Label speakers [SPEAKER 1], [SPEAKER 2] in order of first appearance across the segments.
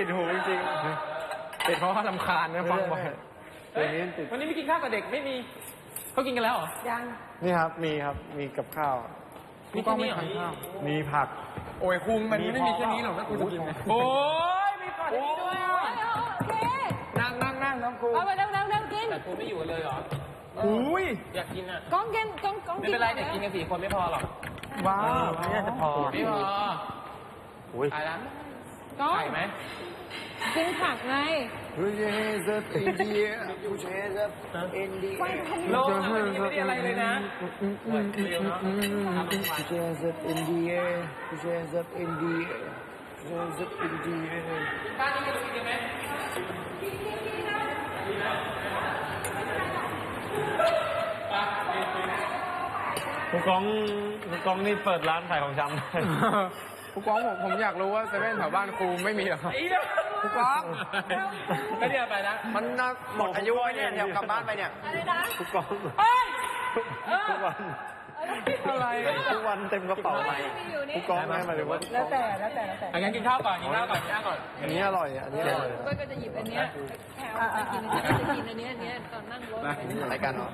[SPEAKER 1] ติดหูจริงๆติดเพราะว่าลำคาญนะฟังบ่อย
[SPEAKER 2] เฮ้ยวันนี้ไม่กินข้าวกับเด็กไม่มีเขากินกันแล้วเหรอ
[SPEAKER 3] ยัง
[SPEAKER 1] นี่ครับมีครับมีกับข้าว
[SPEAKER 2] มีแค่นี้เหรอ
[SPEAKER 1] มีผัก
[SPEAKER 2] โอ้ยคุงมันไม่มีแค่นี้หรอกนะกูจะกินไหมโอ้ยมีผักนี้ด้วยอะ
[SPEAKER 3] โอเค
[SPEAKER 1] นั่งนั่งนั่งน้องครู
[SPEAKER 3] เอาไปเร็วเร็วเร็วกิน
[SPEAKER 2] แต่กูไม่อยู่เลยเหรอ
[SPEAKER 1] อุ้ย
[SPEAKER 2] อยากกินอะ
[SPEAKER 3] ก้องกินก้องก้อง
[SPEAKER 2] ไม่เป็นไรเด็กกินกันสี่คนไม่พอหรอก
[SPEAKER 1] ว้าวไม่น่าจะพอ
[SPEAKER 2] ไม่พอ
[SPEAKER 1] อุ้ย
[SPEAKER 2] ตายแล้ว
[SPEAKER 3] ก้อง
[SPEAKER 2] ไข่ไหม
[SPEAKER 3] กินผักไง
[SPEAKER 1] ผู้ชายจะอินเดียผู้ชายจะอินเดีย
[SPEAKER 3] ไปทำ
[SPEAKER 2] โลกอะมันยังไม่ได้อะไรเลยนะเฮ้ยเร็วเนาะ
[SPEAKER 1] ผู้ชายจะอินเดียผู้ชายจะอินเดียผู้ชายจะอินเดีย
[SPEAKER 2] บ้านนี้จะกินกันไหม
[SPEAKER 1] ผู้กองผู้กองนี่เปิดร้านขายของชำ ได้
[SPEAKER 4] ผู้กองผมผมอยากรู้ว่าเซเว่นแถวบ้านครูไม่มีเหรอครับ
[SPEAKER 2] ไอ้เด้อ
[SPEAKER 4] ผู้กอง
[SPEAKER 2] ก็เดี๋ยวไปแล้ว
[SPEAKER 4] มันน่าหมดอายุไว้เนี่ยเดี๋ยวกลับบ้านไปเนี่ย
[SPEAKER 3] อะไรนะ
[SPEAKER 1] ผู้กอง
[SPEAKER 2] เฮ้ยเออ
[SPEAKER 1] ทุกวัน
[SPEAKER 4] อะไร
[SPEAKER 1] ทุกวันเต็มกระเป๋าไป
[SPEAKER 3] มีอยู่นี่
[SPEAKER 1] ผู้กองไม่หมายถึงว่า
[SPEAKER 3] แล้วแต่แล้วแต่แล้วแต่
[SPEAKER 2] อะงั้นกินข้าวก่อนกินข้าวก่อนกินข้าวก่อน
[SPEAKER 1] อันนี้อร่อยอันนี้อร่อย
[SPEAKER 3] ก็ก็จะหยิบอันเนี้ยแถวไปกินอันนี้จะกินอันเนี้ยอันเนี้ยตอนนั่งรถไป
[SPEAKER 1] อะไรกันเนาะ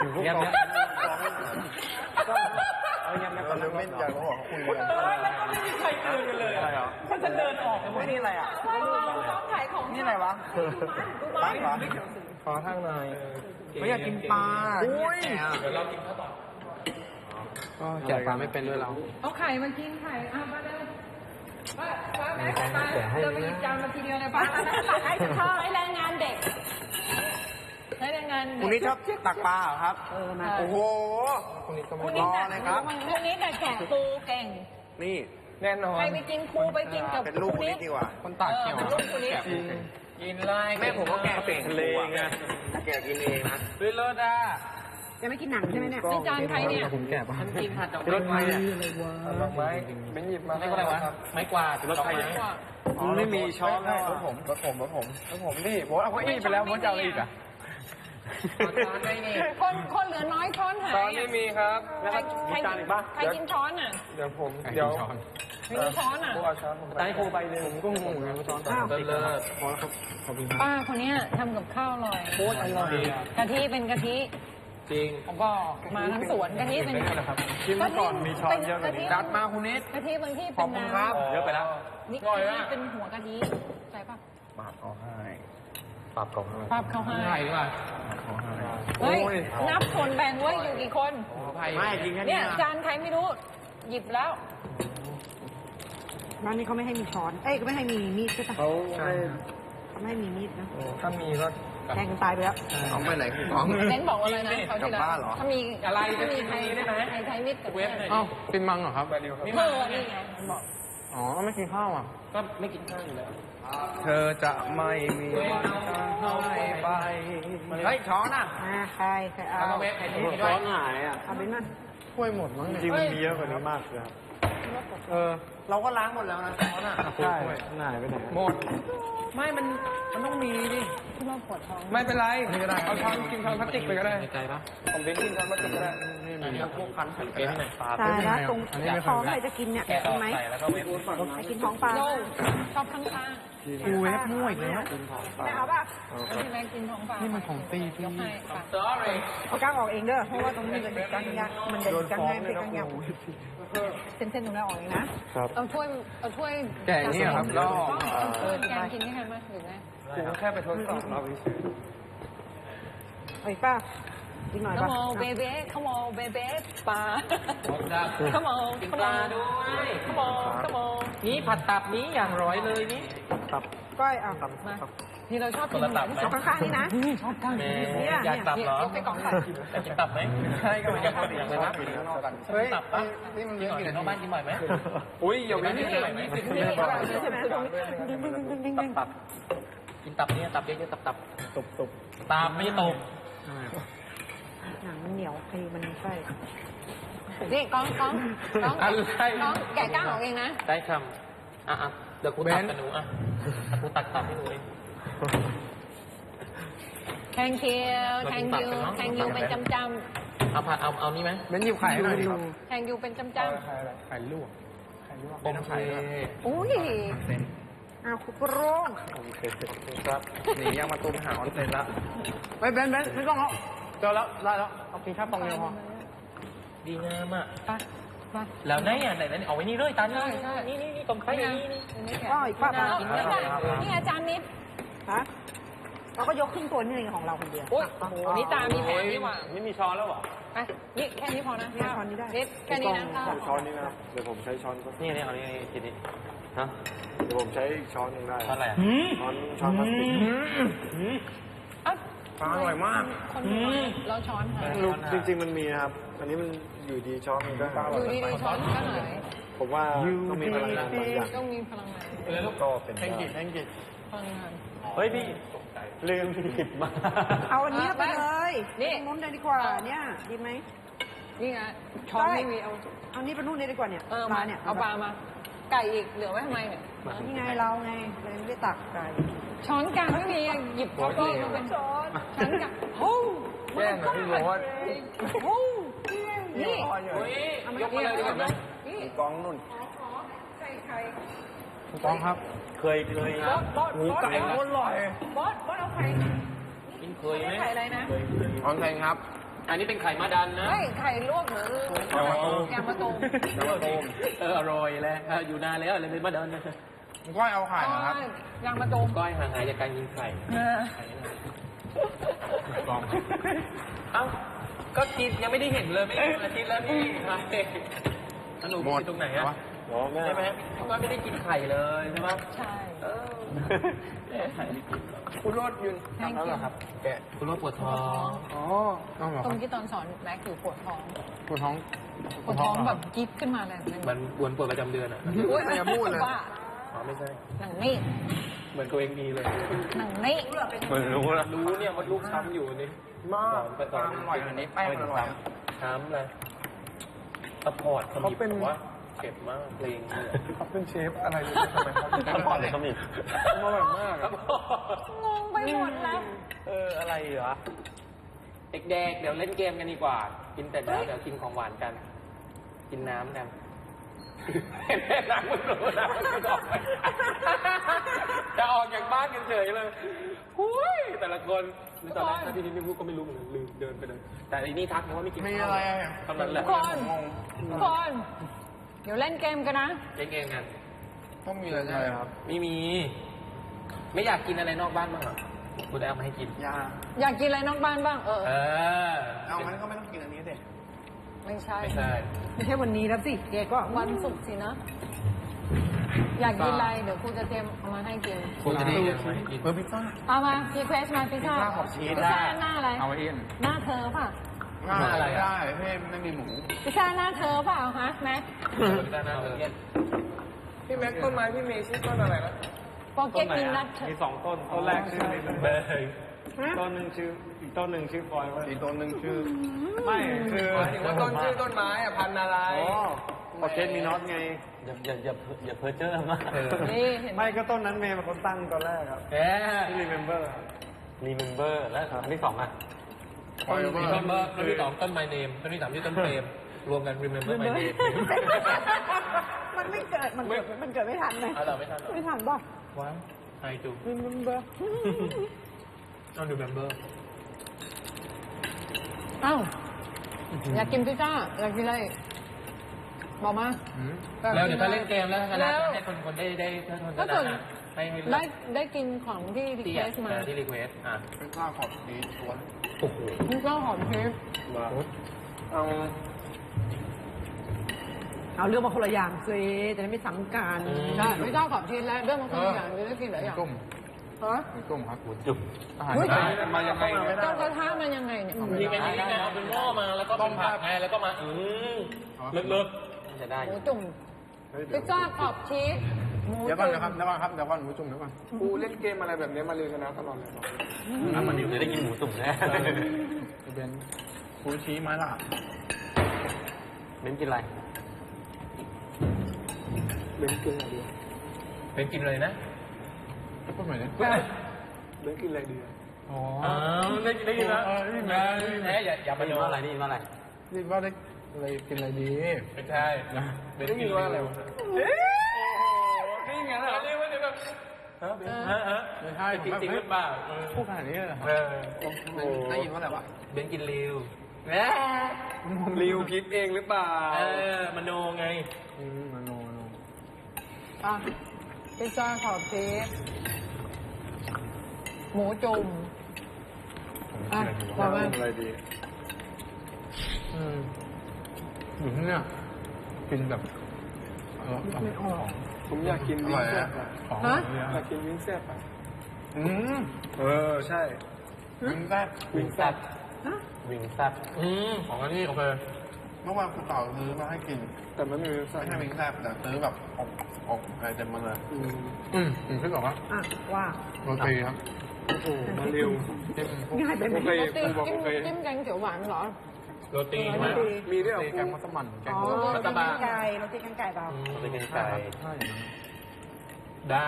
[SPEAKER 1] ถึงผู้กองเอายังไงตอนนั้นไม่อยากรู้ว่าคุยกัน
[SPEAKER 2] ไม่มีใครเตือนกันเลย
[SPEAKER 1] ใช่เหรอ
[SPEAKER 2] ถ้าจะเดินออกกันหมด
[SPEAKER 4] นี่อะไรอะ
[SPEAKER 3] ก้องขายของ
[SPEAKER 4] นี่อะไรวะปลาเหรอขอทางในไม่อยากกินปลาอุ้ย
[SPEAKER 2] เดี๋ยวเรากินข้าวต่อ
[SPEAKER 4] ก็แกะปลาไม่เป็นด้วยเรา
[SPEAKER 3] เอาไข่มากินไข่อะมาเลยป้าป้าแม่ป้าเดินไปหยิบจานมาทีเดียวเลยป้าตักให้ชอบให้แรงงานเด็กให้แรงงาน
[SPEAKER 4] คุณนี่ชอบตักปลาเหรอครับ
[SPEAKER 3] เออมา
[SPEAKER 4] โอ้โห
[SPEAKER 3] คุณ
[SPEAKER 4] ร
[SPEAKER 3] นี่
[SPEAKER 4] อ
[SPEAKER 3] แต่
[SPEAKER 4] เลยครับ
[SPEAKER 3] คุณนี่แต่แกะปูเก่ง
[SPEAKER 4] นี่
[SPEAKER 2] แน่นอน
[SPEAKER 3] ใครไปกินครูไปกินกับ
[SPEAKER 4] เป็นลูก
[SPEAKER 3] คุณ
[SPEAKER 4] คุณ
[SPEAKER 3] นิ
[SPEAKER 4] นิ
[SPEAKER 3] ด
[SPEAKER 4] ดดีกว่า
[SPEAKER 2] คนตัด
[SPEAKER 3] เออ
[SPEAKER 2] เกี่ยว
[SPEAKER 3] เป็นลูกคุณนิด
[SPEAKER 2] กินเลย
[SPEAKER 4] แม่ผมก็แกะเป็น
[SPEAKER 1] ทะเลไง
[SPEAKER 4] แกะกินเองนะ
[SPEAKER 2] ด้วยรสอะ
[SPEAKER 3] จะไม่กินหนังใช่ไหมเนี่ยนี่จานใครเนี่ย
[SPEAKER 1] ผมแกะปะ
[SPEAKER 2] ฉันกินผัดดอกไม้เนี่ย
[SPEAKER 4] ดอกไม้เบนหยิบมา
[SPEAKER 2] ไม่ก็อะไรวะไม้กวาดรถไฟนะ
[SPEAKER 1] ไม่มีช้อนให้
[SPEAKER 4] รถผมรถผมรถผมรถผมนี่ผมเอาเก้าอี้ไปแล้วผมจะเอาอีกอะ
[SPEAKER 2] ช้อนไม่นี่
[SPEAKER 3] คนคนเหลือน้อยช้อนหาย
[SPEAKER 4] ตอนนี้มีครับ
[SPEAKER 3] ใครใครใครกินช้อนอะ
[SPEAKER 4] เดี๋ยวผมเดี๋ยว
[SPEAKER 3] ไม่มีช้อนอะ
[SPEAKER 4] กูเอาช้อนผมไป
[SPEAKER 2] ตั้งครูไปเลยผมก็งงไงว่าช้อนตัดเลิศ
[SPEAKER 3] ป้าคนเนี้ยทำกับข้าวอร่อย
[SPEAKER 2] โคตรอร่อย
[SPEAKER 3] กะทิเป็นกะทิ
[SPEAKER 2] จริง
[SPEAKER 3] ผมบอกมาทั้งสวนกะทิเป็น
[SPEAKER 1] ชิมก่อนมีช้อนเยอะกว่านี้
[SPEAKER 4] จัดมาคุณนิด
[SPEAKER 3] กะทิบางที่
[SPEAKER 4] ข
[SPEAKER 3] เป็
[SPEAKER 4] อบ
[SPEAKER 3] น
[SPEAKER 4] คุณ
[SPEAKER 3] น้ำ
[SPEAKER 4] ครับ
[SPEAKER 2] เยอะไปแล้ว
[SPEAKER 3] นี่
[SPEAKER 2] อร่อย
[SPEAKER 3] กะ
[SPEAKER 2] อะ
[SPEAKER 3] ทิเป็นหัวกะทิใช่ปะ
[SPEAKER 1] ปาบเขาให้ปาบเขาให้
[SPEAKER 3] ป้าบเขาให้
[SPEAKER 2] ไข่ดีกว่า
[SPEAKER 1] เขาให้
[SPEAKER 3] เฮ้ยนับคนแบ่งไว้อยู่กี่คน
[SPEAKER 2] ขออภัย
[SPEAKER 4] ไม่กินแค่
[SPEAKER 3] เนี่
[SPEAKER 4] นี้
[SPEAKER 3] ยจานใครไม่รู้หยิบแล้ว
[SPEAKER 5] ร้านนี้เขาไม่ให้มีช้อน เอ้ยก็ไม่ให้มีมีดใช่ปะ
[SPEAKER 1] เขาให้
[SPEAKER 5] เขาไม่ให้มีมีดนะ
[SPEAKER 4] ถ้ามีก็
[SPEAKER 5] แทงกันตายไปแล้ว
[SPEAKER 4] เอาไปไหนคุณของ
[SPEAKER 3] เน้นบอกว่าอะไรนะเขาที่แล้ว
[SPEAKER 4] กลับบ้านเหรอ
[SPEAKER 3] ถ้ามี
[SPEAKER 2] อะไร
[SPEAKER 3] ถ้ามี
[SPEAKER 2] จะ
[SPEAKER 3] ใคร
[SPEAKER 2] กินได้ไหม
[SPEAKER 3] ใครใช้มิดกับ
[SPEAKER 2] เว็บหน่อย
[SPEAKER 4] เอ้าเป็นมังเหรอครับ
[SPEAKER 2] มี
[SPEAKER 3] เอ
[SPEAKER 2] มา
[SPEAKER 3] อนี่ไงมันบอก
[SPEAKER 4] อ๋อไม่กินข้าวอะ
[SPEAKER 2] ก็ไม่กินข้าวอยู่แล้ว
[SPEAKER 4] เธอจะไม่มีวันให้ไปเฮ้ยช้อนอะ
[SPEAKER 5] อ่าใครใครเอา
[SPEAKER 2] เอามาเว็บไข่นี่ด้
[SPEAKER 1] ช้
[SPEAKER 2] ว
[SPEAKER 1] อยนหายอะ
[SPEAKER 5] เอาเป็นมัน
[SPEAKER 1] ถ้วยหมดมั้งจริงมันมีเยอะกว่านี้มากเลยครับ
[SPEAKER 4] เออ เราก็ล้างหมดแล้วนะช้อนอะ
[SPEAKER 1] ใช่หายไปไหน
[SPEAKER 4] หมด ไม่มันมันต้องมีดิ
[SPEAKER 3] ที่เราปวดท้อง
[SPEAKER 4] ไม่เป็นไรเอาช้อนกินช้อนพลาสติกไปก็ได้
[SPEAKER 2] ในใจปะ
[SPEAKER 4] ผมเบนกินช้อนพลาสติกก็ได้
[SPEAKER 2] อันนี้พวกคันใส่เกลือให้หน่อย
[SPEAKER 1] ปาบ
[SPEAKER 5] ตายแล้วตรง
[SPEAKER 1] อันนี้ไม่
[SPEAKER 5] ท้
[SPEAKER 1] ค่
[SPEAKER 5] อ
[SPEAKER 1] องย
[SPEAKER 5] ใครจะกินเนี่ย
[SPEAKER 2] แกะอ
[SPEAKER 5] กิ
[SPEAKER 2] อนก
[SPEAKER 5] ไหม
[SPEAKER 2] ใส่แล้วก็เว็บ
[SPEAKER 5] ใครกินท้องปลา
[SPEAKER 3] โยชอบข้างข้าง
[SPEAKER 5] กูเวฟมั่วอีกแล้ว
[SPEAKER 3] ไม่เอาป่ะที่แม่กินท้องปลานี่มันของตีพี่ยกให้ป่ะ
[SPEAKER 2] sorry
[SPEAKER 5] เอาก้างออกเองเด้อเพราะว่าตรงนี้มันเป็นก้างยากมันเป็นก้างง่ายเป็นก้างยาวเส้นๆตรงนั้นออกเองนะ
[SPEAKER 1] ครับ
[SPEAKER 3] เอาถ้วยเอาถ้วย
[SPEAKER 4] แกะอย่างนี้เหรอครับแล้ว
[SPEAKER 3] เออแกงกินได้ไหมหรือไง
[SPEAKER 4] ผมแค่ไปทดสอบเราเฉย
[SPEAKER 5] เอาอีกป่ะอีกหน่อย
[SPEAKER 3] ข
[SPEAKER 5] ป่ะ
[SPEAKER 3] โมเบเบ้ขโมเบเบ้ปลา
[SPEAKER 2] ครับ
[SPEAKER 3] ขโม
[SPEAKER 2] กิน
[SPEAKER 3] ข
[SPEAKER 2] ป
[SPEAKER 3] โม
[SPEAKER 2] ลาด้วย
[SPEAKER 3] ขโมขโม
[SPEAKER 2] นี่ผัดตับนี้อย่างร้อยเลยนี่
[SPEAKER 1] ตับ
[SPEAKER 5] ก้อยเอา
[SPEAKER 1] ตับ
[SPEAKER 3] มา
[SPEAKER 1] ครับ
[SPEAKER 3] ที่เราชอบกิน
[SPEAKER 2] คนละตับไหม
[SPEAKER 5] เอาข้างๆนี่นะ
[SPEAKER 3] ชอบกัน
[SPEAKER 2] แหมอยากตับเหรอย
[SPEAKER 3] กไปกล่องไข่
[SPEAKER 2] แต่กินตับไหม
[SPEAKER 4] ๆใช่ก็ไม่อยาก
[SPEAKER 2] กิ
[SPEAKER 4] กิน
[SPEAKER 2] น
[SPEAKER 4] นะ
[SPEAKER 2] ตับ
[SPEAKER 4] นอกกัน
[SPEAKER 2] เฮ้
[SPEAKER 4] เฮ้
[SPEAKER 2] ย
[SPEAKER 4] ย
[SPEAKER 2] ตับปะ
[SPEAKER 4] นี่มัน
[SPEAKER 2] กิน
[SPEAKER 4] เลี้ยง
[SPEAKER 2] หน่อย
[SPEAKER 4] กิน
[SPEAKER 2] นอกบ้านกินบ่อยไหม
[SPEAKER 4] อุ้ยอย่าไป
[SPEAKER 2] นี่
[SPEAKER 4] นี่
[SPEAKER 2] นี่
[SPEAKER 3] นี่
[SPEAKER 5] ใช่ไหมตรงดึงดึงดึงดึงดึงดึง
[SPEAKER 2] ตับ กินตับเนี่ยตับเยอะๆตับตับ
[SPEAKER 1] ตุบตุบ
[SPEAKER 2] ตามไม่ตก
[SPEAKER 5] หนังมันเหนียวคือมันไส้
[SPEAKER 3] นี่ก้องก้องก้อง
[SPEAKER 2] อะไร
[SPEAKER 3] ก้องแกะก้างออกเองนะ
[SPEAKER 2] ได้คำอะอะเดี๋ยวกูตัดกับหนูอะกูตัดตับให้หนูเอง
[SPEAKER 3] thank you thank you thank you เป็นจำจ
[SPEAKER 2] เอาผัดเอาเอานี่ไหม
[SPEAKER 4] เบนหยิบไข่ให้หน่อยดิครับำ
[SPEAKER 3] thank you เป็นจำจ
[SPEAKER 4] ไข่อะไรไข่ลวกไข่ลวก
[SPEAKER 2] โอเคำ
[SPEAKER 3] อุ้ย
[SPEAKER 5] อ้าคุณโปร่ง
[SPEAKER 4] ครับหนียังมาตุ้มหาออนเซ็นละ
[SPEAKER 5] ไปเบนเบนไม่ต้องแล้วเจอแล้วได้แล้วเอากินแค่ฟองเดียวพอ
[SPEAKER 2] ดีงามอะแล้วไหนอะไหนไหนเอาไว้นี่เลยตานี่นี่นี่นี่ตรงไข่
[SPEAKER 3] นี่
[SPEAKER 2] นี่นี่
[SPEAKER 3] นี่ไง
[SPEAKER 5] อ้าวอีกป้า
[SPEAKER 3] นี่
[SPEAKER 5] ป้า
[SPEAKER 3] ไงนี่ไงจานนิด
[SPEAKER 5] ฮะเราก็ยกครึ่งตัวนี่เองของเราคนเดียว
[SPEAKER 3] โอ้ยโห นี่ตามีแผนนี่หว่า
[SPEAKER 2] ไม่มีช้อนแล้วเหรอ
[SPEAKER 3] ไปนี่แค่นี้พอนะ
[SPEAKER 5] เนี่ยช้อนนี้ได้
[SPEAKER 3] แค่นี้นะ
[SPEAKER 6] ช้อนนี้นะ เดี๋ยวผมใช้ช้อนก็
[SPEAKER 2] นี่นี่เอานี่กินนี่ ฮะ
[SPEAKER 6] เดี๋ยวผมใช้อีกช้อนหนึงได้
[SPEAKER 2] ช้อนอะไรอะ
[SPEAKER 6] ช้อนช้อนพลาสติก
[SPEAKER 3] เอ้า
[SPEAKER 4] ปลาอร่อยมาก
[SPEAKER 3] คนดูเราช้อนหา
[SPEAKER 6] ลูกจริง ๆ มันมีนะครับ อันนี้มันอยู่ดีช้อนมันก็
[SPEAKER 3] อยู่ดีๆช้อนก็หาย
[SPEAKER 6] ผมว่าต้องมีพลังงานบางอย่าง
[SPEAKER 3] ต้องมีพลังงาน
[SPEAKER 6] ก็เป็น
[SPEAKER 4] แทงกิ
[SPEAKER 6] ได้
[SPEAKER 4] แทงกิ
[SPEAKER 3] พลังงาน
[SPEAKER 2] เฮ้ยพี่ลืมหยิบมา
[SPEAKER 5] เอาอันนี้ไปเลย
[SPEAKER 3] นี่
[SPEAKER 5] ตรงนู้นเลยดีกว่าเนี่ยดีไหม
[SPEAKER 3] นี่ไงช้อนไม่มีเอา
[SPEAKER 5] เอานี้ไปนู่นเลยดีกว่าเนี่ย
[SPEAKER 3] เออ
[SPEAKER 5] ป
[SPEAKER 3] มา
[SPEAKER 5] ลาเนี่ย
[SPEAKER 3] เอาปลามา ไก่อีกเหลือไว้ทำไมเนี่ย
[SPEAKER 5] นี่ไงเราไงเลยไม่ได้ตักไก่
[SPEAKER 3] ช้อนกลางไม่มีอะหยิบช้อนอีกมาเป็นช้อนช้อนกลางโอ้
[SPEAKER 4] แย่งเหรอพี่โบ๊ท
[SPEAKER 3] โหนี่
[SPEAKER 2] ยกมาเลยดีกว่าไหม
[SPEAKER 3] นี่
[SPEAKER 6] กองนุ่น
[SPEAKER 3] ไก่ไข่
[SPEAKER 4] ถูกต้องครับ
[SPEAKER 2] เคยเคย
[SPEAKER 3] บอสบอส
[SPEAKER 4] หมูไก่โคตรอร่อย
[SPEAKER 3] บอสบอสเอาไข่
[SPEAKER 2] กินเคยไหม
[SPEAKER 3] ไข่อะไรนะ
[SPEAKER 4] ออนเซ็นครับ
[SPEAKER 2] อันนี้เป็นไข่มาดันนะ
[SPEAKER 3] ไม่ไข่ลวกหรือ
[SPEAKER 2] อ๋อ
[SPEAKER 3] แกงมะตูม
[SPEAKER 2] เอออร่อยแล้วเอออยู่นานแล้วเลยเป็นมาดันนะ
[SPEAKER 4] ก้อยเอาไข่นะครับ
[SPEAKER 3] ยางมะตูม
[SPEAKER 2] ก้อยห่างหายจากการกินไข่
[SPEAKER 3] เออ
[SPEAKER 2] ลองเอ้าก็กินยังไม่ได้เห็นเลยไม่กี่อาทิตย์แล้วนี่ไข่สนุก
[SPEAKER 4] หมด
[SPEAKER 2] ตรงไหนอะ
[SPEAKER 6] หมอแม่
[SPEAKER 2] ใช่ไหมก็ไม่ได้กินไข่เลยใช่ไหม
[SPEAKER 3] ใช่
[SPEAKER 2] เออไข่ไม่กิน
[SPEAKER 4] คุณโรดยืน
[SPEAKER 3] แห้ง
[SPEAKER 4] แล้ว
[SPEAKER 3] กิ
[SPEAKER 4] เหร
[SPEAKER 3] น
[SPEAKER 4] อครับแกะ
[SPEAKER 2] คุณว่าปวดท้อง
[SPEAKER 4] อ๋อต้องเหรอ
[SPEAKER 3] ตรงที่ตอนสอนแม็กอยู่ปวดท้อง
[SPEAKER 4] ปวดท้อง
[SPEAKER 3] ปวดท้องแบบกิ๊บขึ้นมาเลย
[SPEAKER 2] มันบวนปวดประจำเดือนอะ
[SPEAKER 3] โอ๊ย
[SPEAKER 4] อย่าพูดเลย
[SPEAKER 3] บ้า
[SPEAKER 2] อ๋อไม่ใช่
[SPEAKER 3] หนังนี่
[SPEAKER 2] เหมือนตัวเองมีเลย
[SPEAKER 3] หนังนี่
[SPEAKER 2] เหมือนรู้แล้วรู้เนี่ยมันลูกช้ำอยู่นี่
[SPEAKER 4] มาก
[SPEAKER 2] ไปตอน
[SPEAKER 4] อร่อยอันนี้แป้งมันอร่อย
[SPEAKER 2] ช้ำเลยสปอร์ตขมิบผมว่า เจ็บมากเพลงเนี่ย
[SPEAKER 4] เขาเป็นเชฟอะไรเนี่ยทำไมเขา
[SPEAKER 2] สปอร์ตเลยขมิบ
[SPEAKER 4] อร่อยมาก
[SPEAKER 2] ครั
[SPEAKER 4] อะ
[SPEAKER 2] บ
[SPEAKER 3] งงไปหมดแล้ว
[SPEAKER 2] เอออะไรเหรอเด็กๆเดี๋ยวเล่นเกมกันดีกว่า กินแต่แล้วเดี๋ยวกินของหวานกัน กินน้ำกันเห็นแม่น้ำมันรู้นะมันจะออกไปจะออกจากบ้านกันเฉยเลยหุ้ยแต่ละคนตอนแรกนะที่นี่ไม่รู้ก็ไม่รู้เหมือนกันลืมเดินไปเลยแต่อันนี้ทักนะว่าไม่กิน
[SPEAKER 4] มี
[SPEAKER 2] ข้าว
[SPEAKER 4] อะไรอะ
[SPEAKER 2] เท่านั้นแห
[SPEAKER 3] ทุ
[SPEAKER 2] ละ
[SPEAKER 3] กคนทุกคน เดี๋ยวเล่นเกมกันนะ
[SPEAKER 2] เล่นเกมกัน
[SPEAKER 4] ต้องมีอะไรใช่ครับ
[SPEAKER 2] ไม่มี ไม่อยากกินอะไรนอกบ้านบ้างเหรอกูจะเอามาให้กิน
[SPEAKER 4] ยา
[SPEAKER 3] อยากกินอะไรนอกบ้านบ้าง เออ
[SPEAKER 2] เออ
[SPEAKER 4] เอางั้นก็ไม่ต้องกินอันนี้เด็
[SPEAKER 3] ไม่ใช่
[SPEAKER 2] ไม่ใช่
[SPEAKER 5] ไม่ใช่วันนี้แล้วสิเกก็
[SPEAKER 3] วันศุกร์สินะ อยากกินอะไร เดี๋ยวครูจะเตรียมเอามาให้กิน
[SPEAKER 2] คุณจะได้เอามาให้กิน
[SPEAKER 4] เบอร์พิซซ่า
[SPEAKER 3] เอามาพีเควสมาพิซซ่า
[SPEAKER 4] พิซซ่าขอบชีส
[SPEAKER 3] พิซซ่าหน้าอะไร
[SPEAKER 4] เอาไว้เอง
[SPEAKER 3] หน้าเธอป่ะ
[SPEAKER 4] ง่ายอะไรได้ไม่ไม่มีหมู
[SPEAKER 3] พิซซ่าหน้าเธอเปล่าฮะแม็ก
[SPEAKER 2] พิซซ่าหน้าเธอ
[SPEAKER 4] พี่แม็กต้นไม้พี่เมย์ชื่อต้นอะไรนะ
[SPEAKER 3] โปเก็ตอินนัท
[SPEAKER 6] มีสองต้นต้นแรกชื่อ
[SPEAKER 2] เบย
[SPEAKER 6] ต้นหนึ่งชื่ออีกต้นหนึ่งชื่อฟอยว่า
[SPEAKER 4] อีกต้นหนึ่งชื่อ
[SPEAKER 6] ไม่คือ
[SPEAKER 4] หมายถึงว่าต้นชื่อต้นไม้อะพันธุ์อะไร
[SPEAKER 6] อ๋อพอเก็ตมีน็อตไง
[SPEAKER 2] อย่าอย่าอย่าอย่าเพ้อเจ้อมาก
[SPEAKER 3] นี่เห็นไหม
[SPEAKER 6] ไม่ก็ต้นนั้นเมย์เป็นคนตั้งตอนแรกครับ
[SPEAKER 2] แก
[SPEAKER 6] ที่รีเมมเบอร์
[SPEAKER 2] รีเมมเบอร์แล้วอันที่สองอะ
[SPEAKER 4] ต้น
[SPEAKER 2] ต้นเบอร์ต้นที่สองต้นไมเนมต้นที่สามที่ต้นเฟรมรวมกัน remember my name
[SPEAKER 5] มันไม่เกิด มันเกิด มันเกิดไม่ทันเลย
[SPEAKER 2] เอาเราไม่ทันหรอ
[SPEAKER 5] ไม่ทันป่ะ
[SPEAKER 2] ว้าไอจู
[SPEAKER 5] remember
[SPEAKER 2] ต้อง remember
[SPEAKER 3] เอ้าอยากกินพิซซ่าอยากกินอะไรบอกมา
[SPEAKER 2] แล้วเดี๋ยวถ้าเล่นเกมแล้วคณะ
[SPEAKER 3] แล้ว
[SPEAKER 2] ให้คนคนได้ได้ได้ทน
[SPEAKER 3] ถ้าเกิด
[SPEAKER 2] ให้
[SPEAKER 3] ได้ได้กินของที่รี
[SPEAKER 2] ที่
[SPEAKER 3] เควสมา
[SPEAKER 2] ที่รีเควสอะ
[SPEAKER 4] เป็นข้าวขอบดีสวน
[SPEAKER 2] โอ้โห
[SPEAKER 3] พิซซ่าหอมเชฟ
[SPEAKER 6] เอา
[SPEAKER 5] เอาเรื่องมาคนละอย่างสิจะได้ไม่ซ้ำกัน
[SPEAKER 3] ใช่พิซซ่าหอมเชฟแล้วเรื่องมันคนละอย่างจะได้กินหลายอย่าง
[SPEAKER 4] จุ่ม
[SPEAKER 3] ฮะ
[SPEAKER 4] มีจุ่มครับ
[SPEAKER 2] จุ่ม
[SPEAKER 4] อาหาร
[SPEAKER 3] อุ๊ย
[SPEAKER 4] ไทยมายังไงเนี่ย
[SPEAKER 3] เจ้ากระทะมันยังไงเนี่ย
[SPEAKER 2] นี่ไงนี่ไงเอาเป็นหม้อมาแล้วก็เป็นผักไงแล้วก็มาอืมเลิกๆจะได้
[SPEAKER 3] หมูจุ่มพิซซ่าขอบชีสหมู
[SPEAKER 4] เดี๋ยวก่อน
[SPEAKER 3] จุ่ม
[SPEAKER 4] นะครับเดี๋ยวก่อนครับเดี๋ยวก่อนหมูจุ่มเดี๋ยวก่อนกูเล่นเกมอะไรแบบนี้มาเรียนชนะตลอดเลย
[SPEAKER 2] อะมันอยู่จะได้กินหมูตุ่มแน่
[SPEAKER 4] เบนกูชี้ไม้ละ
[SPEAKER 2] เบนกินอะไร
[SPEAKER 6] เบนกินอะไรดี
[SPEAKER 2] เบนกินเลยนะ
[SPEAKER 4] พูดใหม่ดิ
[SPEAKER 6] เบนกินอะไรดี
[SPEAKER 4] อ๋อ
[SPEAKER 2] อ๋อได้ได้ยินแล้ว
[SPEAKER 4] เออได้ยินแล้วได้ยินแล้ว
[SPEAKER 2] แม่อย่าอย่าไปว่าอะไรนี่ว่าอะไร
[SPEAKER 4] นี่ว่าได้อะไรกินอะไรดี
[SPEAKER 2] ไม่ใช่เบนกินว่าอะไร วะนี่ไงล่ะนี่มันจะแบบฮะฮะฮะ
[SPEAKER 1] ไม่ใช่
[SPEAKER 2] จริงจริงหรือเปล่า
[SPEAKER 1] พูดขนาดนี้เลยเหรอ
[SPEAKER 2] เออ
[SPEAKER 1] ได้ยินว่าอะไรวะ
[SPEAKER 2] เบนกินริวแหม
[SPEAKER 6] ริวคิดเองหรือเปล่า
[SPEAKER 2] เออมโนไง
[SPEAKER 1] มโนมโน
[SPEAKER 3] อะพิซซ่าขอบชีสหมูจุ่มอะ
[SPEAKER 1] เชื่อ
[SPEAKER 3] มา
[SPEAKER 6] อะไรดี
[SPEAKER 1] อืมอยู่ที่เนี่ยกินแบบเออ
[SPEAKER 3] ไม่ออก
[SPEAKER 6] ผมอยากกิน
[SPEAKER 1] อ
[SPEAKER 6] วิ
[SPEAKER 1] ร่
[SPEAKER 6] ง
[SPEAKER 1] อย
[SPEAKER 6] แซ่
[SPEAKER 1] อะ
[SPEAKER 6] บอะ
[SPEAKER 1] ของ
[SPEAKER 3] ฮะ
[SPEAKER 6] อยากกินวิงแซ่บอะ
[SPEAKER 1] อืม
[SPEAKER 6] เออ ใช่
[SPEAKER 1] วิงแซ่บ
[SPEAKER 2] วิงแซ่บวิงแซ่บอืมของอันนี้โอเค
[SPEAKER 1] เมื่อวานคุณต่อซื้อมาให้กิน
[SPEAKER 6] แต่มันไม่มีวิงแซ่บ
[SPEAKER 1] ไม่ใช่วิงแซ่บแต่ซื้อแบบอบอบอะไรเต็มมาเลย
[SPEAKER 6] อืม
[SPEAKER 1] อืมอืมคิดบอกว่า
[SPEAKER 3] อะว่า
[SPEAKER 1] โรตีครับ
[SPEAKER 6] โอ้โหมาเร็ว
[SPEAKER 3] ง่ายไปไหม
[SPEAKER 6] โอเค
[SPEAKER 3] จิ้ม
[SPEAKER 6] กูบอก
[SPEAKER 3] จิ้ม
[SPEAKER 6] โอเค
[SPEAKER 3] จิ้มแกงเขียวหวานเหรอ
[SPEAKER 2] โรตีใช่ไหม
[SPEAKER 6] มีด้วยเหรอ
[SPEAKER 1] ตี
[SPEAKER 6] ค
[SPEAKER 1] แก
[SPEAKER 6] รู
[SPEAKER 1] งมัสมั่นแกง
[SPEAKER 3] อ๋อ
[SPEAKER 1] โร
[SPEAKER 3] โร
[SPEAKER 1] ตี
[SPEAKER 3] ตีแกงไก่โรตีแกงไก่เปล่า
[SPEAKER 2] อืมโรตีกิน
[SPEAKER 1] ใช่
[SPEAKER 2] ไก่
[SPEAKER 1] ครับใช่อย่างนั้น
[SPEAKER 2] ได้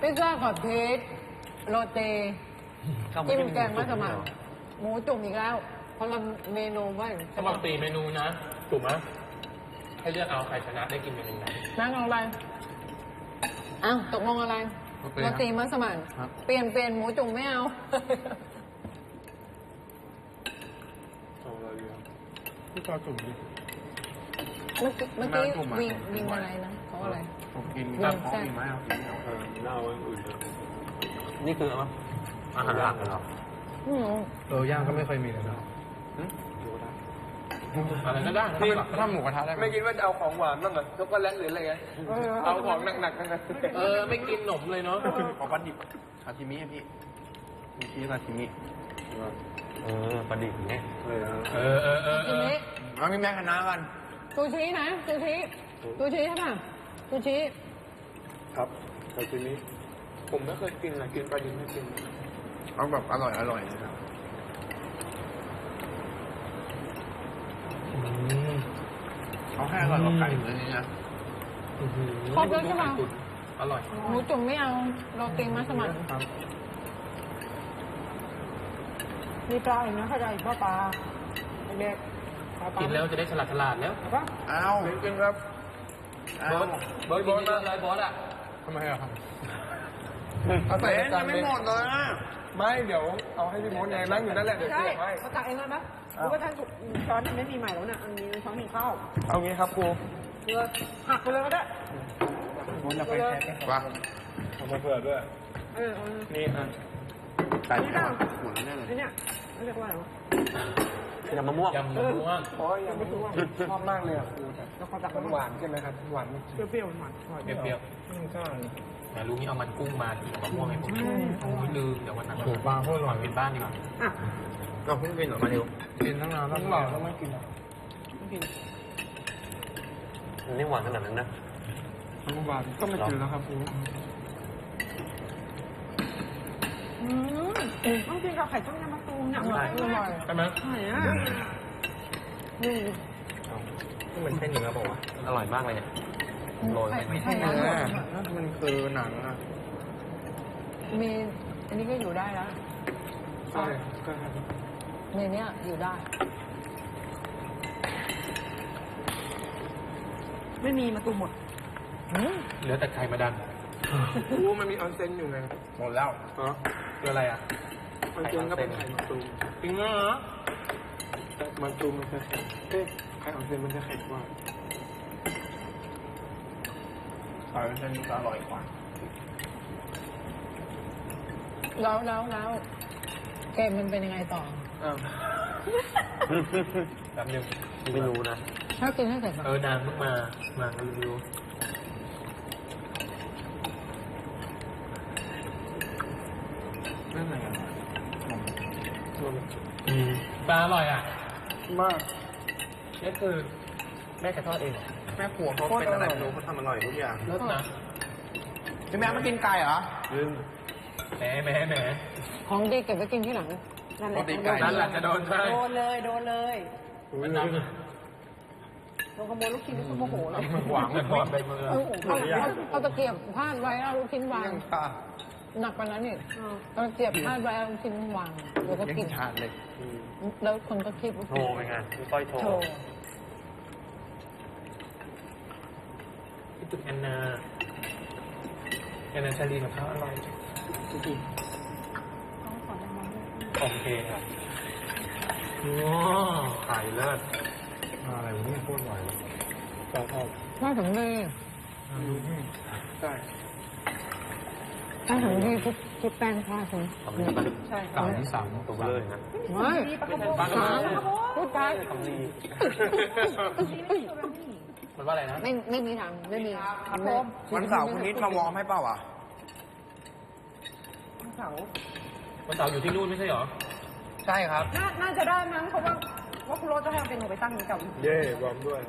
[SPEAKER 3] พิซซ่าขอบชีสโรตีจิ้มแกงมัสมั่นหมูจุ่มอีกแล้วคนละเมนูไว้
[SPEAKER 2] สำหรับตีเมนูนะ ถูกไหมให้เลือกเอาใครชนะได้กินเมนูไหน
[SPEAKER 3] นั่งเอาอะไรอ้าวตกลงอะไร
[SPEAKER 1] โรตี
[SPEAKER 3] โรตีมัสมั่น
[SPEAKER 1] ครับ
[SPEAKER 3] เปลี่ยนเปลี่ยนหมูจุ่มไม่เอา
[SPEAKER 6] เอาอะไรดีอะ
[SPEAKER 1] พี่จอจุ่มดิ
[SPEAKER 3] เมื่อกี้เมื่อกี้
[SPEAKER 1] น้ำจุ่มอะ
[SPEAKER 3] วิงวิงอะไรนะเขาอะไร
[SPEAKER 1] ผมกิน
[SPEAKER 3] วิง
[SPEAKER 1] แบบ
[SPEAKER 3] แซ่บ
[SPEAKER 1] มีไหมเอากินเอา
[SPEAKER 6] เออเน่าอันอื่นเลย
[SPEAKER 2] นี่คืออาหารหลักเหรอ
[SPEAKER 3] อืม
[SPEAKER 1] เออย่างก็ไม่เคยมีเลยนะ
[SPEAKER 2] อะไรก็ได้
[SPEAKER 1] นี่ถ้าหมูกระทะได้ไหม
[SPEAKER 6] ไม่คิดว่าจะเอาของหวานบ้างเหรอช็อกโกแลตหรืออะไรเงี้ยเอาของหนักๆทั้งนั้น
[SPEAKER 2] เออไม่กินขนมเลยเนาะ
[SPEAKER 1] ขอปลาดิบซาชิมิอะพี่มีชีสซาชิมิ
[SPEAKER 2] เออประดิษฐ์เนี่ย
[SPEAKER 6] เลยนะ
[SPEAKER 2] เออเออเออเอ
[SPEAKER 3] ที
[SPEAKER 2] อ
[SPEAKER 3] นี้
[SPEAKER 1] เอามีแม่คณะกัน
[SPEAKER 3] ซูชินะซูชิซูชิใช่ป่ะซูชิ
[SPEAKER 6] ครับแต่ทีนี้ผมไม่เคยกินนะกินปลาดิบไม่กิน
[SPEAKER 1] เอาแบบอร่อยอร่อยนะครับเอาให้อร่อยกว่าไก่เลยนี่นะ
[SPEAKER 3] ครบแล้วใช่ป่ะ
[SPEAKER 2] อร่อย
[SPEAKER 3] หมูจุ่มไม่เอาโรตีมัสมั่น
[SPEAKER 1] ครับ
[SPEAKER 3] มีปลาอีกนะเข้าใจปลาปลาเด็กปลาปลา
[SPEAKER 2] กินแล้วจะได้ฉลาดฉลาดแล้ว
[SPEAKER 3] เอาปะ
[SPEAKER 1] เอา
[SPEAKER 6] จริงๆครับ
[SPEAKER 1] เอา
[SPEAKER 2] บอสบอสนเยอะเลยบอสอะ
[SPEAKER 1] ทำไมอะครับ
[SPEAKER 6] เอาใส่
[SPEAKER 1] น
[SPEAKER 6] จา
[SPEAKER 1] ยั
[SPEAKER 6] น
[SPEAKER 1] งไม่หมดเลยอะ
[SPEAKER 6] ไม่เดี๋ยวเอาให้พี่มดไงนั่งอยู่นั่นแหละเดี๋ยว
[SPEAKER 3] ใช่
[SPEAKER 6] เก็บให้
[SPEAKER 3] เขาตักเองเลยปะหรือว่าท่านช้อนไม่มีใหม่แล้วนี่ยมันมีช้อนกินข้าว
[SPEAKER 6] เอางี้ครับครู
[SPEAKER 3] เรือหักไปเลยก็ได้
[SPEAKER 6] มดจะไปแชร์
[SPEAKER 1] ว่า
[SPEAKER 6] เอามาเผื่อด้วย
[SPEAKER 3] เออเออ
[SPEAKER 6] นี่อะ
[SPEAKER 1] ไก่ทอดหมดแล้วเนี่ย
[SPEAKER 3] เนี่ย เขาเรียกว่าอะไรวะ
[SPEAKER 2] ยำมะม่วงยำมะม่วง
[SPEAKER 6] เพราะยังไม่รู้ว่าชอบมากเลยอะครูแต่
[SPEAKER 3] แล้วเขาตัก
[SPEAKER 6] มันหวานใช่ไหมครับหวาน
[SPEAKER 3] เปรี้ยวๆหวานหวาน
[SPEAKER 2] เปรี้ยว
[SPEAKER 6] อืมใช่
[SPEAKER 2] ๆแต่รู้นี่เอามันกุ้งมากินมะม่วงให้ผมโอ้ยลืมเดี๋ยววันหลัง
[SPEAKER 1] โอ้โหปลาโคตรอร่อย
[SPEAKER 2] เป็นบ้านดีกว่า
[SPEAKER 3] อะ
[SPEAKER 1] เราเพิ่งกินเหรอมาเร็วกินตั้งนานแล้ว
[SPEAKER 6] ต้องหวานต้องไม่กินหรอ
[SPEAKER 2] มันไม่หวานขนาดนั้นนะ
[SPEAKER 6] มันหวานก็ไม่กินแล้วครับครู
[SPEAKER 3] อืม ต้องกินกับไข่ต้มยำมะตูมเนี่ยอร่อยอร่อย
[SPEAKER 2] ใช่ไหม
[SPEAKER 3] ใช่อะนี่
[SPEAKER 2] นี่มันแค่เนื้อบอกว่าอร่อยมากเลยเนี่ยโรย
[SPEAKER 3] ไข่
[SPEAKER 2] ไป
[SPEAKER 3] ไข่
[SPEAKER 1] เนื้
[SPEAKER 3] น้ำ
[SPEAKER 1] อ
[SPEAKER 3] หวาน
[SPEAKER 1] มันคือหนังอะ
[SPEAKER 3] มีอันนี้ก็อยู่ได้แล้ว
[SPEAKER 6] ใช่ใช่ครับ
[SPEAKER 3] ในเนี้ยอยู่ได้ ไม่มีมาตูมหมด
[SPEAKER 2] เหลือแต่ไข่มาดัน
[SPEAKER 6] ครูมันมีออนเซ็นอยู่ไง
[SPEAKER 1] หมดแล้ว
[SPEAKER 6] อ๋อ
[SPEAKER 2] คืออะไรอะ
[SPEAKER 6] ออนเซ็นก็เป็นไข่มะตูม
[SPEAKER 2] จริงเหรอ
[SPEAKER 6] แต่มะตูมมันจะแข็งเอ๊ะไข่ออนเซ็นมันจะแข็งกว่า
[SPEAKER 1] ไก่เส้นจะอร่อยกว่า
[SPEAKER 3] แล้วแล้วแล้วเกมมันเป็นยังไงต่อ
[SPEAKER 6] อ้าว
[SPEAKER 2] แบบนึงไม่รู้นะ
[SPEAKER 3] ถ้ากินให้เสร็จก่อน
[SPEAKER 2] เออนางเพิ่งมา มารีวิว
[SPEAKER 1] นั่นอะไรอะ
[SPEAKER 2] อืม ปลาอร่อยอะ
[SPEAKER 6] มาก
[SPEAKER 2] นี่คือแม่จะทอดเองเหรอ
[SPEAKER 1] แม่ครัวเขาเป็นอะไรไม่รู้เขาทำอร่อยทุกอย่าง
[SPEAKER 2] รสนะ
[SPEAKER 1] พี่แม่มากินไก่เหรอ
[SPEAKER 2] แหมแหมแหม
[SPEAKER 3] ของดีเก็บไว้กินที่หลังนั่นแหละ
[SPEAKER 1] ปกติไก่
[SPEAKER 2] นั่นแหละจะโดนใช่
[SPEAKER 3] โดนเลยโดนเลย
[SPEAKER 2] มันนั่ง
[SPEAKER 3] โดนขโมยลูกชิ้นก็โมโหแล้ว
[SPEAKER 2] หวังมันหอมไปมือ
[SPEAKER 3] เอาเอาเอาเอาตะเกียบพาดไว้เอาลูกชิ้นวาง
[SPEAKER 1] ยังชา
[SPEAKER 3] หนักกว่านั้นอีกเอาตะเกียบพาดไว้เอาลูกชิ้นวางแล้วก็
[SPEAKER 1] ยั
[SPEAKER 3] กิน
[SPEAKER 1] งชาเลย
[SPEAKER 3] แล้วคนก็คิดว่า
[SPEAKER 2] โชว์เป็นไงพี่ก้อยโช
[SPEAKER 3] โช
[SPEAKER 2] ว์
[SPEAKER 3] ว์
[SPEAKER 2] พี่คุณแอนนาแอนนาชาลีกับข้าวอร่อยโอเคครับโอ้ขายเลิศ
[SPEAKER 4] อะไรวะเนี่ยโคตรอร่อยเลย
[SPEAKER 6] ชอบชอบ
[SPEAKER 3] ถ้าถึงดี
[SPEAKER 4] อะดูนี่
[SPEAKER 6] ใช่
[SPEAKER 3] ถ้าถึงดีทุกทุกแป้งทอดคุณ
[SPEAKER 5] ใช่
[SPEAKER 4] เก่าที่สาม
[SPEAKER 2] ตัวเลยนะ
[SPEAKER 3] ไม่
[SPEAKER 2] บ้าน
[SPEAKER 3] สา
[SPEAKER 2] เรา
[SPEAKER 3] มพูดได้
[SPEAKER 2] คำลีมันว่าอะไรนะ
[SPEAKER 3] ไม่ไม่มีทางไม่มี
[SPEAKER 1] วันเสาร์คุณนิดมาวอร์มให้เปล่าอะ
[SPEAKER 5] เสา
[SPEAKER 2] วันเสาร์อยู่ที่นู่นไม่ใช่เหรอ
[SPEAKER 1] ใช่ครับ
[SPEAKER 5] น่าน่าจะได้มั้งเพราะว่าว่าคุณโรสจะให้เอาเป็นหนูไปตั้งในเก่าอีก
[SPEAKER 6] เย่รวมด้วย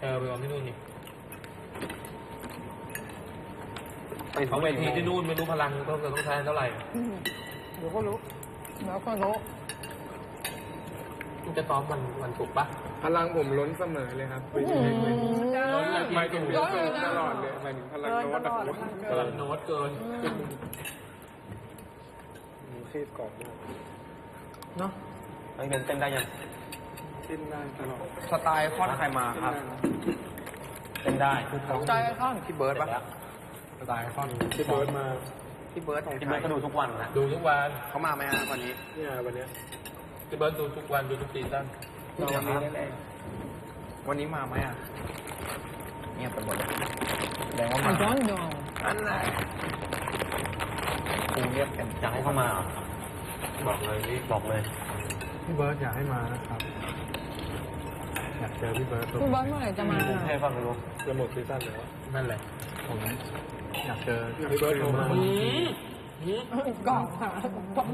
[SPEAKER 2] เออไปวางที่นู่นนี่ เขาเวทีที่นู่นไม่รู้พลังต้องต้องใช้เท่าไหร่
[SPEAKER 3] เดี๋ยวก็รู้เดี๋ยวก็รู้
[SPEAKER 2] คุณจะซ้อมวันวันศุกร์ปะ
[SPEAKER 6] พลังผมล้นเสมอเลยครับไปอยู่ในเวทีหมายถึงเกินตลอดเลยหมายถึงพลังโน้ตอะผม
[SPEAKER 2] พลังโน้ตเกิน
[SPEAKER 6] เครียดกรอบมาก
[SPEAKER 4] เนาะ
[SPEAKER 2] ไอ้เงินเต้นได้ยัง
[SPEAKER 6] ขึ้นได้ตลอด
[SPEAKER 1] สไตล์คอนใครมาครับ
[SPEAKER 2] เต้นได้
[SPEAKER 3] ใจข้อน
[SPEAKER 1] พี่เบิร์ดปะ
[SPEAKER 4] สไตล์คอน
[SPEAKER 6] ที่เบิร์ดมา
[SPEAKER 1] พี่เบิร์ดของ
[SPEAKER 2] พี่
[SPEAKER 1] ไท
[SPEAKER 2] เบิร์
[SPEAKER 1] ย
[SPEAKER 2] ดก็ดูทุกวันนะดูทุกวัน
[SPEAKER 1] เขามาไหมฮะวันนี้
[SPEAKER 6] เนี่ยวันเนี้ย
[SPEAKER 2] พี่เบิร์ดดูทุกวันดูทุกซีซั่น
[SPEAKER 6] มาวันนี้แน่
[SPEAKER 1] วันนี้มาไหมอะเงียบไปหมดเลยแสดงว่า
[SPEAKER 3] ไอ้
[SPEAKER 1] มา
[SPEAKER 3] ย้อนยอง
[SPEAKER 1] อันไหนคงเงียบกัน
[SPEAKER 2] จะให้เข้ามาบอกเลยนี่บอกเลย
[SPEAKER 4] พี่เบิร์ดอยากให้มานะครับอยากเจอพี่เบิร์ดตัว
[SPEAKER 3] คุณบอสเมื่อไหร่จะมา
[SPEAKER 2] เท่ป่ะไม่รู้
[SPEAKER 6] ๆจะหมดซีซั่นแล้ว
[SPEAKER 2] นั่นแหละ
[SPEAKER 4] ผม อยากเจอ
[SPEAKER 6] พี่เบิร์ดโทรมา
[SPEAKER 3] กล่องค่ะกล่อง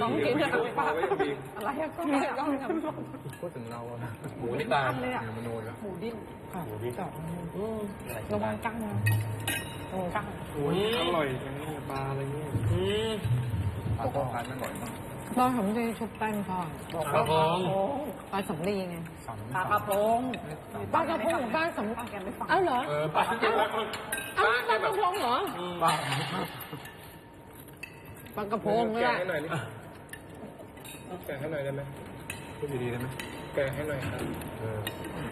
[SPEAKER 3] กล่องกินอะ
[SPEAKER 6] มาไว้ยังดี
[SPEAKER 3] อะไรอะกล่องเนี่ยกล่องทำ
[SPEAKER 4] พูดถึงเราอะนะ
[SPEAKER 2] หมูนี่ตาม
[SPEAKER 4] เนี่ยมโนแล้ว
[SPEAKER 3] หมูดิ้น
[SPEAKER 2] หมูนี่
[SPEAKER 3] กล่องระวังกั้งนะระวังกั้ง
[SPEAKER 6] โอ้ยอร่อยจังเนี่ยปลาอะไรเนี่ย
[SPEAKER 2] อืม
[SPEAKER 1] ปลาทอดมันอร่อยมาก
[SPEAKER 3] ตอนผมจะชุบแป้งทอด
[SPEAKER 2] ปลากระพง
[SPEAKER 3] ปลาสำลีไง
[SPEAKER 4] สอง
[SPEAKER 5] ปลากระพง
[SPEAKER 3] ปลากระพงปลาสำ
[SPEAKER 5] ป้าแกไม่ฟัง
[SPEAKER 3] อ้าวเหรอ
[SPEAKER 2] เออปลาที่รักมัน
[SPEAKER 3] อ้าวปลากระพงเหรอ
[SPEAKER 4] บ้า
[SPEAKER 3] ปลากระพง
[SPEAKER 6] แกะ
[SPEAKER 3] อะ
[SPEAKER 6] ให้หน่อยดิแกะให้หน่อยได้ไหม
[SPEAKER 4] พูดดีๆได้ไหม
[SPEAKER 6] แกะให้หน่อยครับ
[SPEAKER 4] เออ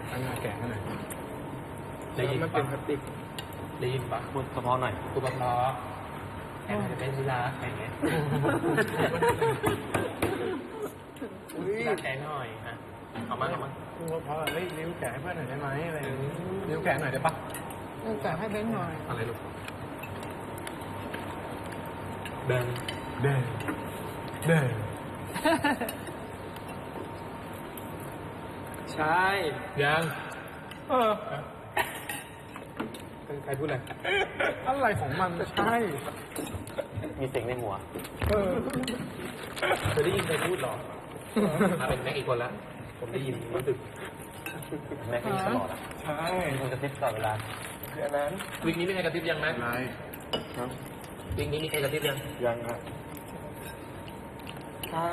[SPEAKER 4] ให้งานแกะให้หน่อย
[SPEAKER 2] ได้ยิน
[SPEAKER 6] มันเป็
[SPEAKER 2] ปะ
[SPEAKER 6] นพลาสติก
[SPEAKER 2] ได้ยินปะพูดเฉพาะหน่อยพูดเฉพาะ แอนจะเป็นที่รักอะไรเงี้ยที่รักแกหน่อยนะเอามาเอามา
[SPEAKER 4] พูดว่าเพราะเฮ้ยนิ้วแกะให้เพื่อนหน่อยได้ไหมอะไรอย่างงี้นิ้วแกะหน่อยได้ปะ
[SPEAKER 3] เอาแกะให้เบ้นหน่อย
[SPEAKER 4] อะไรลูก
[SPEAKER 2] เดิน
[SPEAKER 4] เด้เด้
[SPEAKER 6] ใช่
[SPEAKER 2] ยังเออใครพูดอะไร
[SPEAKER 4] อะไรของมันใช่
[SPEAKER 2] มีเสียงในหัว
[SPEAKER 4] เออ
[SPEAKER 2] เคยได้ยินใครพูดหรอมาเป็นแม็กอีกคนละ ผมได้ยินรู้สึกแม็กตลอดอะ
[SPEAKER 6] ใช่
[SPEAKER 2] มันกระซิบตลอดเวลา
[SPEAKER 6] คืออันนั้น
[SPEAKER 2] วิกนี้มีใครกระซิบยังไหม
[SPEAKER 1] อะไร
[SPEAKER 6] ครับ
[SPEAKER 2] วิกนี้มีใครกระซิบยัง
[SPEAKER 6] ยังครับใช่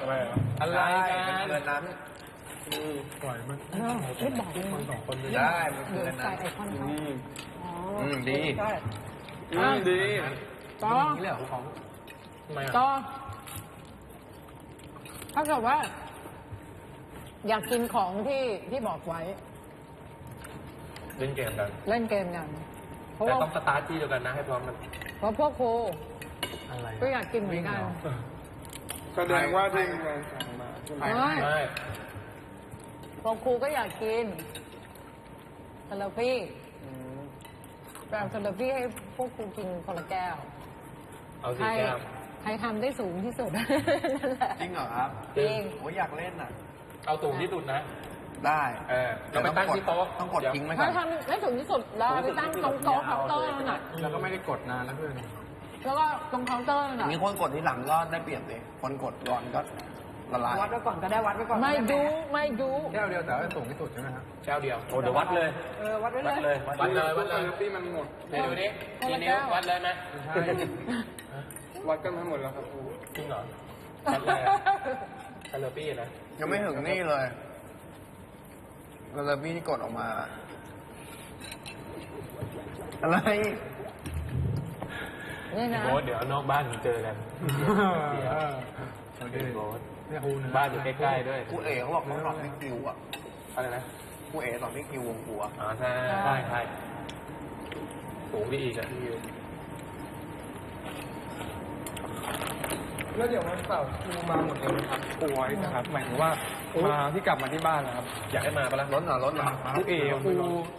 [SPEAKER 6] อะไรอะ
[SPEAKER 2] อะไรกัน
[SPEAKER 1] เดือนนั้น
[SPEAKER 4] ปล่อยมัน
[SPEAKER 3] เออไม่บอกเลย
[SPEAKER 4] คนสองคนเลย
[SPEAKER 1] ได้มัน
[SPEAKER 3] เดี๋
[SPEAKER 1] คือ
[SPEAKER 3] ยว
[SPEAKER 1] เดือน
[SPEAKER 3] ใส่
[SPEAKER 1] นั้น
[SPEAKER 3] ไอคอนเขา
[SPEAKER 6] อืม
[SPEAKER 3] อ๋อ
[SPEAKER 1] อืมดี
[SPEAKER 3] ได้
[SPEAKER 6] อืมดี
[SPEAKER 3] ต่อ
[SPEAKER 4] นี่แหละของ
[SPEAKER 2] ทำไมอะ
[SPEAKER 3] ต่อ ถ้าเกิดว่า อยากกินของที่ที่บอกไว้
[SPEAKER 2] เล่นเกมกัน
[SPEAKER 3] เล่นเกมกันเพราะ
[SPEAKER 2] แต่
[SPEAKER 3] ว่า
[SPEAKER 2] ต้องสตาร์ทที่เดียวกันนะให้พร้อมกัน
[SPEAKER 3] เพราะพวกครู
[SPEAKER 4] อะไร
[SPEAKER 3] ก็อยากกินเหมือนกัน
[SPEAKER 6] แสดงว่าที่งานสั่งมาใช่ไหม
[SPEAKER 3] ไม่
[SPEAKER 2] ไม่
[SPEAKER 3] พวกครูก็อยากกินซาลาปี้
[SPEAKER 6] อืม
[SPEAKER 3] แบบซาลาปี้ให้พวกครูกินคนละแก้ว
[SPEAKER 2] เอา
[SPEAKER 3] ใค
[SPEAKER 2] สี
[SPEAKER 3] ร
[SPEAKER 2] แก้ว
[SPEAKER 3] ใครทำได้สูงที่สุด นั่นแหละ
[SPEAKER 1] จริงเหรอครับ
[SPEAKER 3] จริง
[SPEAKER 1] โอ้ยอยากเล่นอะ
[SPEAKER 2] เอาสูงที่สุดนะ
[SPEAKER 1] ได้
[SPEAKER 2] เออเราไปตั้งที่โต๊ะ
[SPEAKER 1] ต้องกดทิ้งไว้ก่
[SPEAKER 3] ถ้า
[SPEAKER 1] อน
[SPEAKER 3] ทำได้สูงที่สุดแล้วเอาไปตั้งตรงโต๊ะเคาน์เตอร์นั่นน่ะ
[SPEAKER 4] แล้วก็ไม่ได้กดนานแล้วเพื่อน
[SPEAKER 3] แล้วก็ตรงเคาน์เตอร์นั่นน่ะ
[SPEAKER 1] มีคนกดที่หลังก็ได้เปรียบเลยคนกดก่อนก็ ละลาย
[SPEAKER 5] วัดไว้ก่อนก็ได้วัดไว้ก่อน
[SPEAKER 3] ไม่ดูไม่ดู
[SPEAKER 4] แก้วเดียวแต่ว่าสูงที่สุดใช่ไหมครับ
[SPEAKER 2] แก้วเดียวโอ้เดี๋ยววัดเลย
[SPEAKER 5] เออวัดไว้
[SPEAKER 2] วัด
[SPEAKER 5] เล
[SPEAKER 2] เลยยวัดเลยวัดเลย
[SPEAKER 6] ที่มันหมด
[SPEAKER 2] เดี๋ยวดูนี้กี่นิ้ววัดเลยไหม
[SPEAKER 4] ไม่ใช่
[SPEAKER 6] วัดกันทั้งหมดแล้วครับครู
[SPEAKER 2] จริงเหรอวัดเลยอะซาลาปี้นะ
[SPEAKER 1] ยังไม่ถึงนี่เลยแล้วพี่ที่กดออกมา อะไร
[SPEAKER 3] นี่นะ
[SPEAKER 2] โบ๊ทเดี๋ยวนอกบ้านเจอกัน
[SPEAKER 4] โอเค
[SPEAKER 2] โบ๊ท
[SPEAKER 4] เนี่ยคูนะ
[SPEAKER 2] บ้านอยู่ใกล้ๆด้วย
[SPEAKER 1] กูเอ๋เขาบอกเขาหลอกให้คิวอะ
[SPEAKER 2] อะไรนะ
[SPEAKER 1] ครูเอสอนพี่คิววงครูอะ
[SPEAKER 2] อ่าใช่ใช่ใช่สูงดีอีกอะ
[SPEAKER 6] แล้วเดี๋ยววันเสาร์ครูมาหมดเลยนะครับครูไว้นะครับหมายถึงว่ามาที่กลับมาที่บ้านนะครับ
[SPEAKER 2] อยากให้มาปะล่ะ
[SPEAKER 1] ล้นเหรอล้นเหรอ
[SPEAKER 6] ครูเอครู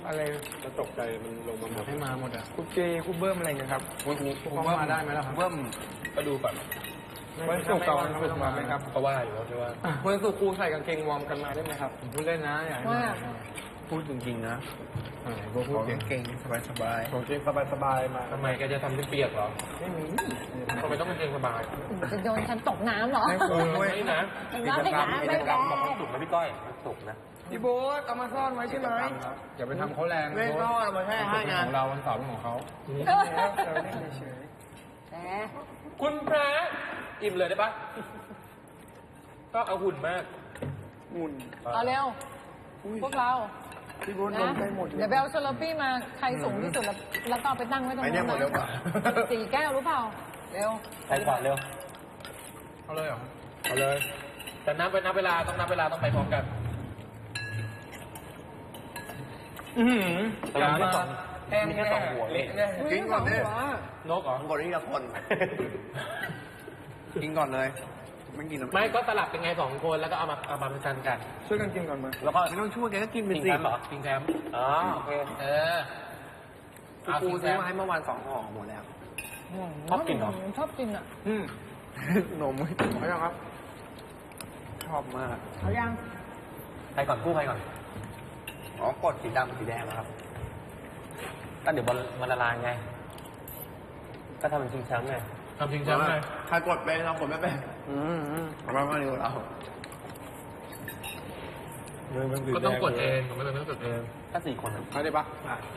[SPEAKER 6] อะไร
[SPEAKER 4] จะตกใจมันลงมาหมดให้มาหมดอะ
[SPEAKER 6] ครูเจครูเบิ้มอะไรเงี้ยครับ
[SPEAKER 1] ครูครู
[SPEAKER 4] ครูมาได้ไหมล่ะครับ
[SPEAKER 1] เบิ้ม
[SPEAKER 2] ก็ดูก่อน
[SPEAKER 6] วันศุกร์กับวันศุกร์มาไหมครับ
[SPEAKER 2] ก็ว่าอยู่ว่าใช่ว่า
[SPEAKER 6] อะวันศุกร์ครูใส่กางเกงวอร์มกันมาได้ไหมครับ
[SPEAKER 4] ผมพูดเล่นนะอยากให้มา
[SPEAKER 1] พูดจริงๆนะ
[SPEAKER 4] อ่าพูด
[SPEAKER 1] ข
[SPEAKER 4] พู
[SPEAKER 1] อ
[SPEAKER 4] ด
[SPEAKER 1] เก่งๆสบาย
[SPEAKER 6] กางเกงสบายๆมา
[SPEAKER 2] ทำไมแกจะทำเป็นเปียกเหรอ
[SPEAKER 6] ไม่มี
[SPEAKER 2] ทำไมต้องเป็นเกงสบาย
[SPEAKER 5] จะโดนฉันตกน้ำเหรอ
[SPEAKER 6] ให้ครูด้วย
[SPEAKER 2] ไม่นะ
[SPEAKER 5] น้ำไม่น้ำไม่แรง
[SPEAKER 2] บอกมันสุกนะพี่ก้อยมันสุกนะ
[SPEAKER 6] พี่โบ๊ทเอามาซ่อนไว้ใช่ไหม
[SPEAKER 4] อย่าไปทำเขาแรง
[SPEAKER 1] ๆไม่ก็เอามาแค่ให้
[SPEAKER 4] เป็น
[SPEAKER 1] งาน
[SPEAKER 4] ของเราวันเสาร์เป็นของเขา
[SPEAKER 5] เออ
[SPEAKER 6] เราเล่นเฉย
[SPEAKER 5] แต่
[SPEAKER 2] คุณพระอิ่มเลยได้ปะก็เอาหุ่นมาก
[SPEAKER 6] ๆหมุน
[SPEAKER 5] เอาเร็ว พวกเรา
[SPEAKER 6] พี่โบ๊ทล
[SPEAKER 5] นะ
[SPEAKER 6] งไปหมดเล
[SPEAKER 5] เดี๋ย
[SPEAKER 6] ยว
[SPEAKER 5] ไปเอาโซลปี้มาใครสูงที่สุดแล้วแล้วก็เอาไปตั้งไว้ตรง
[SPEAKER 1] ไอ้
[SPEAKER 5] นู้
[SPEAKER 1] เนี่ย
[SPEAKER 5] น
[SPEAKER 1] หมดเร็วกว่า
[SPEAKER 5] นะสี่แก้วรู้เปล่า เร็ว
[SPEAKER 2] ใครก่อนเร็ว
[SPEAKER 4] เอาเลยเหรอ
[SPEAKER 2] เอาเลย แต่นับไปนับเวลาต้องนับเวลาต้องไปพร้อมกัน
[SPEAKER 6] อือหือ
[SPEAKER 2] แต่ละที่สอง
[SPEAKER 6] แห้ง
[SPEAKER 2] มีแค่สองหัวเอง
[SPEAKER 6] แน่
[SPEAKER 1] กินก่อนดิ
[SPEAKER 2] นกเหรอ
[SPEAKER 1] กินก่อนทีละคน กินก่อนเลย ไม่กินน้ำ
[SPEAKER 2] ไม่ก็สลับเป็นไงสองคนแล้วก็เอามาเอามาเป็นกันกัน
[SPEAKER 6] ช่วยกันกินก่อนมา
[SPEAKER 2] แล้วก็
[SPEAKER 1] ไม่ต้องช่วยแกก็กินไป
[SPEAKER 2] กิน
[SPEAKER 1] สิ
[SPEAKER 2] แชมป์เหรอกินแชมป์อ๋อโอเค เออ
[SPEAKER 1] ครู
[SPEAKER 2] เอา
[SPEAKER 1] ครู
[SPEAKER 2] กินแช
[SPEAKER 1] ซื้อ
[SPEAKER 2] มป์
[SPEAKER 1] มาให้เมื่อวานสองห่อหมดแล้ว
[SPEAKER 2] ชอบกินเหรอ
[SPEAKER 5] ชอบกินอะ
[SPEAKER 6] อืม
[SPEAKER 1] นมไม่
[SPEAKER 6] เอายังครับ
[SPEAKER 1] ชอบมาก
[SPEAKER 5] เอายัง
[SPEAKER 2] ใครก่อนกู้ใครก่อน
[SPEAKER 1] อ๋อกดสีดำกับสีแดงนะครับ
[SPEAKER 2] ก็เดี๋ยวมันมันละลายไง ก็ทำเป็นชิงแชมป์ไงทำชิงแชมป์ไง
[SPEAKER 1] ใครกดเป็นเรากดไม่เป็น
[SPEAKER 6] อืมอืม
[SPEAKER 1] เอามามาดูเรา
[SPEAKER 2] ก็ต้องกดเองผมไม่เป็นต้องกดเองถ้าสี่คนอะ
[SPEAKER 6] เอาได้ปะ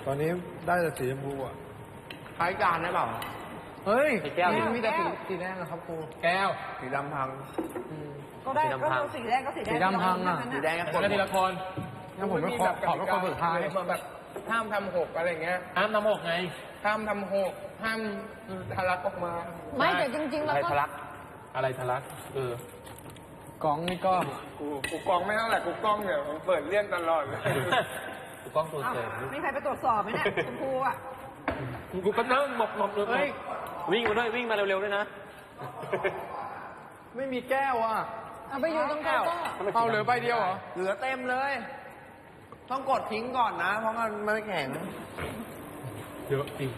[SPEAKER 4] ตอนนี้ได้แต่สีชมพูอะ
[SPEAKER 1] ใช้การได้เปล่า
[SPEAKER 6] เฮ้ย
[SPEAKER 2] ไอ้แก้ว
[SPEAKER 6] นี่มีแต่สีสีแดงนะครับครู
[SPEAKER 2] แก้ว
[SPEAKER 1] สีดำพัง
[SPEAKER 3] ก็ได้
[SPEAKER 2] สี
[SPEAKER 3] ก็
[SPEAKER 2] ดำพัง
[SPEAKER 3] เอาสีแดงก็สีแดง
[SPEAKER 4] สีดำพังอะ
[SPEAKER 1] สีแดงก็ก
[SPEAKER 2] แล้ว
[SPEAKER 1] ด
[SPEAKER 2] ก็ทีละคน
[SPEAKER 4] งั้นผมไม่ขอขอเป็นคนสุดท้าย
[SPEAKER 6] มาแบบ ห้ามทำหกอะไรเงี้ย
[SPEAKER 2] ห้ามน้ำหกไง
[SPEAKER 6] ห้ามทำหกห้ามทะลักออกมา
[SPEAKER 5] ไม่แต่จริงๆเรา
[SPEAKER 2] อะไร
[SPEAKER 5] ก็
[SPEAKER 2] ทะลัก อะไรทะลัก เออก
[SPEAKER 4] ล่องนี่ก็
[SPEAKER 6] กูกูกล้องไม่เท่าไหร่กูกล้องเนี่ยมันเปิดเลี่ยนตลอดเลย
[SPEAKER 2] กูกล้องตัว
[SPEAKER 3] อ้าว
[SPEAKER 2] เสริม
[SPEAKER 3] มีใครไปตรวจสอบไหมเนี่ยคุณครูอะ
[SPEAKER 2] กูก็นั่งหมอบหมอบเลย วิ่งมาด้วยวิ่งมาเร็วๆด้วยนะ
[SPEAKER 4] ไม่มีแก้วอะ
[SPEAKER 5] เอาไปอยู่ตรงเคาน์เตอร์
[SPEAKER 6] เอาเหลือใบเดียวเหรอ
[SPEAKER 1] เหลือเต็มเลย ต้องกดทิ้งก่อนนะ เพราะมันไม่แข็ง
[SPEAKER 2] เยอะจริง